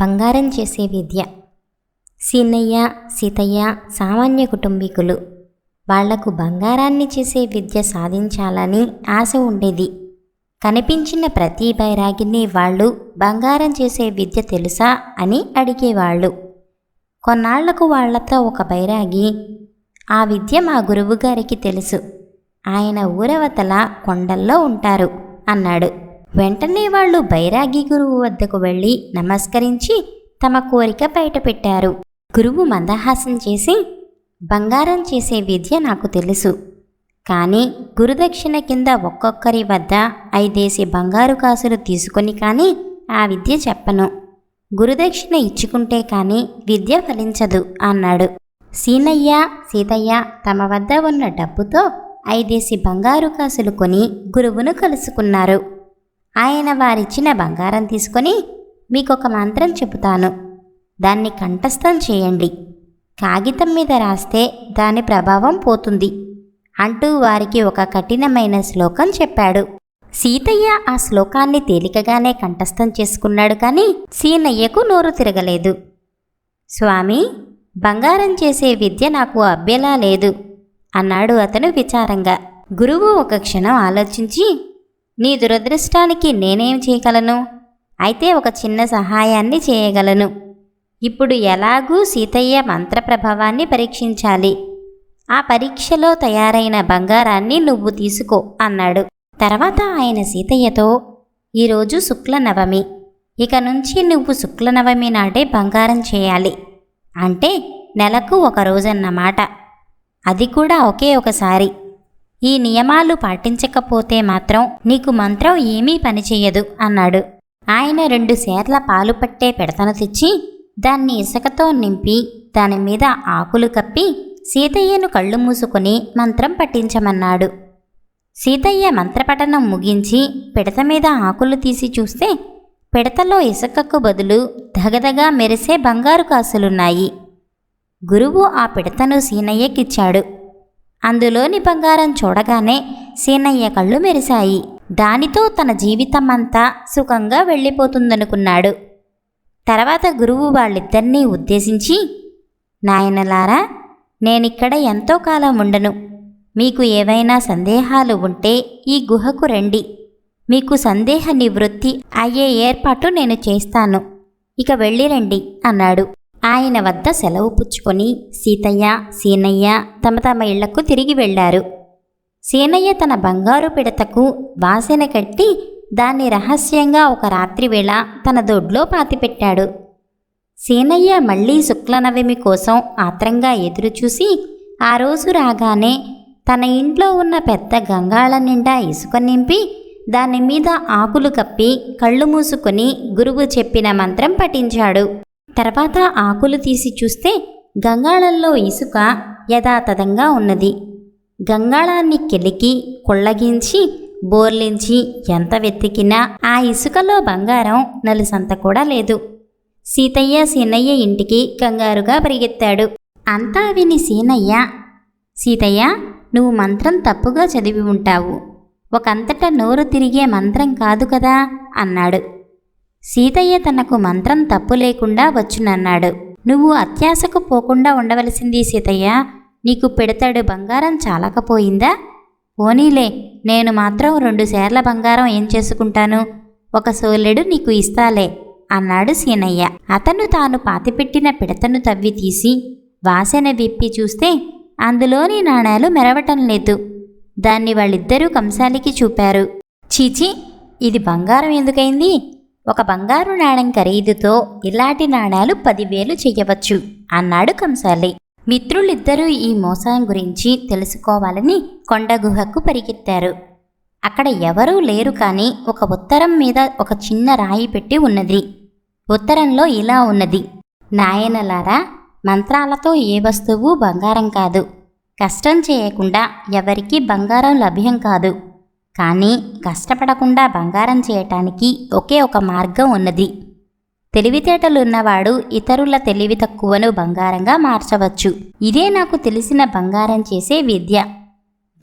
బంగారం చేసే విద్య. సీనయ్య సీతయ్య సామాన్య కుటుంబీకులు. వాళ్ళకు బంగారాన్ని చేసే విద్య సాధించాలని ఆశ ఉండేది. కనిపించిన ప్రతి బైరాగిని వాళ్ళు బంగారం చేసే విద్య తెలుసా అని అడిగేవాళ్ళు. కొన్నాళ్ళకు వాళ్ళతో ఒక బైరాగి ఆ విద్య మా గురువుగారికి తెలుసు. ఆయన ఊరవతల కొండల్లో ఉంటారు అన్నాడు. వెంటనే వాళ్ళు బైరాగి గురువు వద్దకు వెళ్ళి నమస్కరించి తమ కోరిక బయటపెట్టారు. గురువు మందహాసం చేసి బంగారం చేసే విద్య నాకు తెలుసు. కానీ గురుదక్షిణ కింద ఒక్కొక్కరి వద్ద ఐదేసి బంగారు కాసులు తీసుకొని కానీ ఆ విద్య చెప్పను. గురుదక్షిణ ఇచ్చుకుంటే కానీ విద్య ఫలించదు అన్నాడు. సీనయ్య సీతయ్య తమ వద్ద ఉన్న డబ్బుతో ఐదేసి బంగారు కాసులు కొని గురువును కలుసుకున్నారు. ఆయన వారిచ్చిన బంగారం తీసుకొని మీకొక మంత్రం చెబుతాను. దాన్ని కంఠస్థం చేయండి. కాగితం మీద రాస్తే దాని ప్రభావం పోతుంది. అంటూ వారికి ఒక కఠినమైన శ్లోకం చెప్పాడు. సీతయ్య ఆ శ్లోకాన్ని తేలికగానే కంఠస్థం చేసుకున్నాడు కానీ సీనయ్యకు నోరు తిరగలేదు. స్వామి బంగారం చేసే విద్య నాకు అభ్యలా లేదు అన్నాడు అతను విచారంగా. గురువు ఒక క్షణం ఆలోచించి నీ దురదృష్టానికి నేనేం చేయగలను? అయితే ఒక చిన్న సహాయాన్ని చేయగలను. ఇప్పుడు ఎలాగూ సీతయ్య మంత్రప్రభావాన్ని పరీక్షించాలి. ఆ పరీక్షలో తయారైన బంగారాన్ని నువ్వు తీసుకో అన్నాడు. తర్వాత ఆయన సీతయ్యతో ఈరోజు శుక్ల నవమి. ఇక నుంచి నువ్వు శుక్ల నవమి నాడే బంగారం చేయాలి. అంటే నెలకు ఒక రోజన్నమాట. అది కూడా ఒకే ఒకసారి. ఈ నియమాలు పాటించకపోతే మాత్రం నీకు మంత్రం ఏమీ పనిచేయదు అన్నాడు. ఆయన రెండు సేర్ల పాలు పట్టే పెడతను తెచ్చి దాన్ని ఇసుకతో నింపి దాని మీద ఆకులు కప్పి సీతయ్యను కళ్ళు మూసుకొని మంత్రం పట్టించమన్నాడు సీతయ్య మంత్రపఠనం ముగించి పిడత మీద ఆకులు తీసి చూస్తే పిడతలో ఇసుకకు బదులు దగదగా మెరిసే బంగారు కాసులున్నాయి. గురువు ఆ పిడతను సీనయ్యకిచ్చాడు. అందులోని బంగారం చూడగానే సీనయ్య కళ్ళు మెరిశాయి. దానితో తన జీవితమంతా సుఖంగా వెళ్ళిపోతుందనుకున్నాడు. తర్వాత గురువు వాళ్ళిద్దరినీ ఉద్దేశించి నాయనలారా నేనిక్కడ ఎంతో కాలం ఉండను. మీకు ఏవైనా సందేహాలు ఉంటే ఈ గుహకు రండి. మీకు సందేహ నివృత్తి అయ్యే ఏర్పాటు నేను చేస్తాను. ఇక వెళ్ళిరండి అన్నాడు. ఆయన వద్ద సెలవు పుచ్చుకొని సీతయ్య సీనయ్య తమ తమ ఇళ్ళకు తిరిగి వెళ్ళారు. సీనయ్య తన బంగారు పిడతకు వాసన కట్టి దాన్ని రహస్యంగా ఒక రాత్రివేళ తన దొడ్లో పాతిపెట్టాడు. సీనయ్య మళ్ళీ శుక్లనవమి కోసం ఆత్రంగా ఎదురుచూసి ఆ రోజు రాగానే తన ఇంట్లో ఉన్న పెద్ద గంగాళ నిండా ఇసుక నింపి దాని మీద ఆకులు కప్పి కళ్ళు మూసుకొని గురువు చెప్పిన మంత్రం పఠించాడు. తర్వాత ఆకులు తీసి చూస్తే గంగాళంలో ఇసుక యథాతథంగా ఉన్నది. గంగాళాన్ని కెలికి కొళ్ళగించి బోర్లించి ఎంత వెతికినా ఆ ఇసుకలో బంగారం నలుసంత కూడా లేదు. సీతయ్య సీనయ్య ఇంటికి కంగారుగా పరిగెత్తాడు. అంతా విని సీనయ్య! సీతయ్య నువ్వు మంత్రం తప్పుగా చదివి ఉంటావు. ఒకంతట నోరు తిరిగే మంత్రం కాదు కదా అన్నాడు. సీతయ్య తనకు మంత్రం తప్పు లేకుండా వచ్చునన్నాడు. నువ్వు అత్యాశకు పోకుండా ఉండవలసింది సీతయ్య. నీకు పెడతాడు బంగారం చాలకపోయిందా? పోనీలే నేను మాత్రం రెండు సేర్ల బంగారం ఏం చేసుకుంటాను? ఒక సోలెడు నీకు ఇస్తాలే అన్నాడు సీనయ్య. అతను తాను పాతిపెట్టిన పిడతను తవ్వి తీసి వాసన విప్పి చూస్తే అందులోని నాణేలు మెరవటం లేదు. దాన్ని వాళ్ళిద్దరూ కంసాలికి చూపారు. చీచి ఇది బంగారం ఎందుకైంది? ఒక బంగారు నాణెం ఖరీదుతో ఇలాంటి నాణాలు పదివేలు చెయ్యవచ్చు అన్నాడు కంసాలి. మిత్రులిద్దరూ ఈ మోసం గురించి తెలుసుకోవాలని కొండ గుహకు పరిగెత్తారు. అక్కడ ఎవరూ లేరు కానీ ఒక ఉత్తరం మీద ఒక చిన్న రాయి పెట్టి ఉన్నది. ఉత్తరంలో ఇలా ఉన్నది. నాయనలారా మంత్రాలతో ఏ వస్తువు బంగారం కాదు. కష్టం చేయకుండా ఎవరికీ బంగారం లభ్యం కాదు. కానీ కష్టపడకుండా బంగారం చేయటానికి ఒకే ఒక మార్గం ఉన్నది. తెలివితేటలున్నవాడు ఇతరుల తెలివి తక్కువను బంగారంగా మార్చవచ్చు. ఇదే నాకు తెలిసిన బంగారం చేసే విద్య.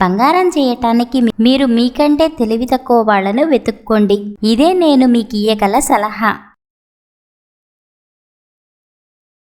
బంగారం చేయటానికి మీరు మీకంటే తెలివి తక్కువ వాళ్ళను వెతుక్కోండి. ఇదే నేను మీకు ఇయ్యగల సలహా.